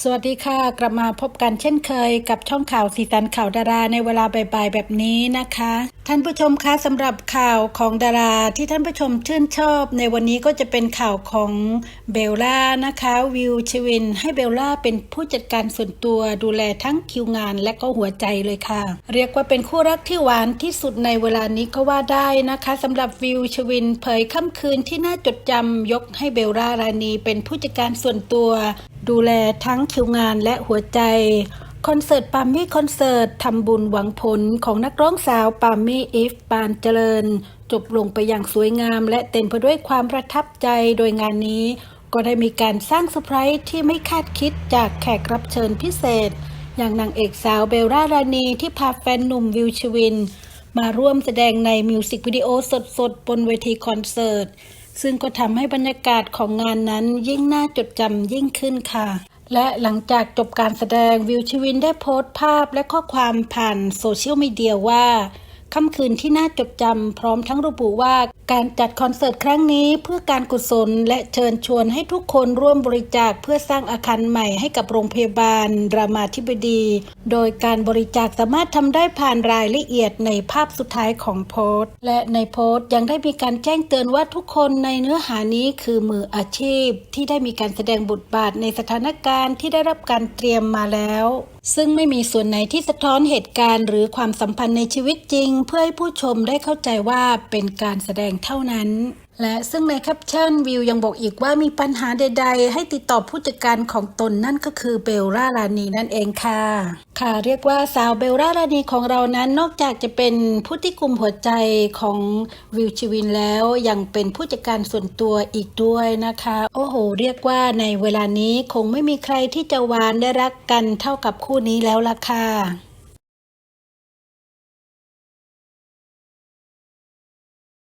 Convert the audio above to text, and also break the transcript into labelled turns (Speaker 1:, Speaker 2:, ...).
Speaker 1: สวัสดีค่ะ กลับมาพบกันเช่นเคยกับช่องข่าวสีสันข่าวดาราในเวลาบ่ายๆแบบนี้นะคะ ท่านผู้ชมคะสำหรับข่าวของดาราที่ท่านผู้ชมชื่นชอบ ในวันนี้ก็จะเป็นข่าวของเบลล่านะคะ วิวชวิน ให้เบลล่าเป็นผู้จัดการส่วนตัวดูแลทั้งคิวงานและก็หัวใจเลยค่ะ เรียกว่าเป็นคู่รักที่หวานที่สุดในเวลานี้ก็ว่าได้นะคะสำหรับวิวชวิน เผยค่ำคืนที่น่าจดจำยกให้เบลล่ารานีเป็นผู้จัดการส่วนตัว ดูแลทั้งคิวงานและหัวใจ คอนเสิร์ตปามี่คอนเสิร์ตทำบุญหวังผลของนักร้องสาวปามี่อีฟปานเจริญ จบลงไปอย่างสวยงาม และเต็มไปด้วยความประทับใจโดยงานนี้ ก็ได้มีการสร้างเซอร์ไพรส์ที่ไม่คาดคิดจากแขกรับเชิญพิเศษ อย่างนางเอกสาวเบลล่ารานีที่พาแฟนหนุ่มวิวชวิน มาร่วมแสดงในมิวสิกวิดีโอสดๆ บนเวทีคอนเสิร์ต ซึ่งก็ทำให้บรรยากาศของงานนั้นยิ่งน่าจดจำยิ่งขึ้นค่ะ และหลังจากจบการแสดงวิวชวินได้โพสต์ภาพและข้อความผ่านโซเชียลมีเดียว่า ค่ำคืนที่น่าจดจำพร้อมทั้งระบุว่าการจัดคอนเสิร์ตครั้งนี้เพื่อการกุศลและเชิญชวนให้ทุกคนร่วมบริจาคเพื่อสร้างอาคารใหม่ให้กับโรงพยาบาล รามาธิบดี โดยการบริจาคสามารถทำได้ผ่านรายละเอียดในภาพสุดท้ายของโพสต์ และในโพสต์ยังได้มีการแจ้งเตือนว่าทุกคนในเนื้อหานี้คือมืออาชีพ ที่ได้มีการแสดงบทบาทในสถานการณ์ที่ได้รับการเตรียมมาแล้ว ซึ่งไม่มีส่วนไหนที่สะท้อนเหตุการณ์ หรือความสัมพันธ์ในชีวิตจริง เพื่อให้ผู้ชมได้เข้าใจว่าเป็นการแสดงเท่านั้นและซึ่งในแคปชั่นวิวยังบอกอีกว่ามีปัญหาใด ๆ ให้ติดต่อผู้จัดการของตนนั่นก็คือเบลล่ารานีนั่นเองค่ะ ค่ะเรียกว่าสาวเบลล่ารานีของเรานั้นนอกจากจะเป็นผู้ที่กุมหัวใจของวิวชีวินแล้วยังเป็นผู้จัดการส่วนตัวอีกด้วยนะคะ โอ้โห เรียกว่าในเวลานี้คงไม่มีใครที่จะหวานได้รักกันเท่ากับคู่นี้แล้วล่ะค่ะ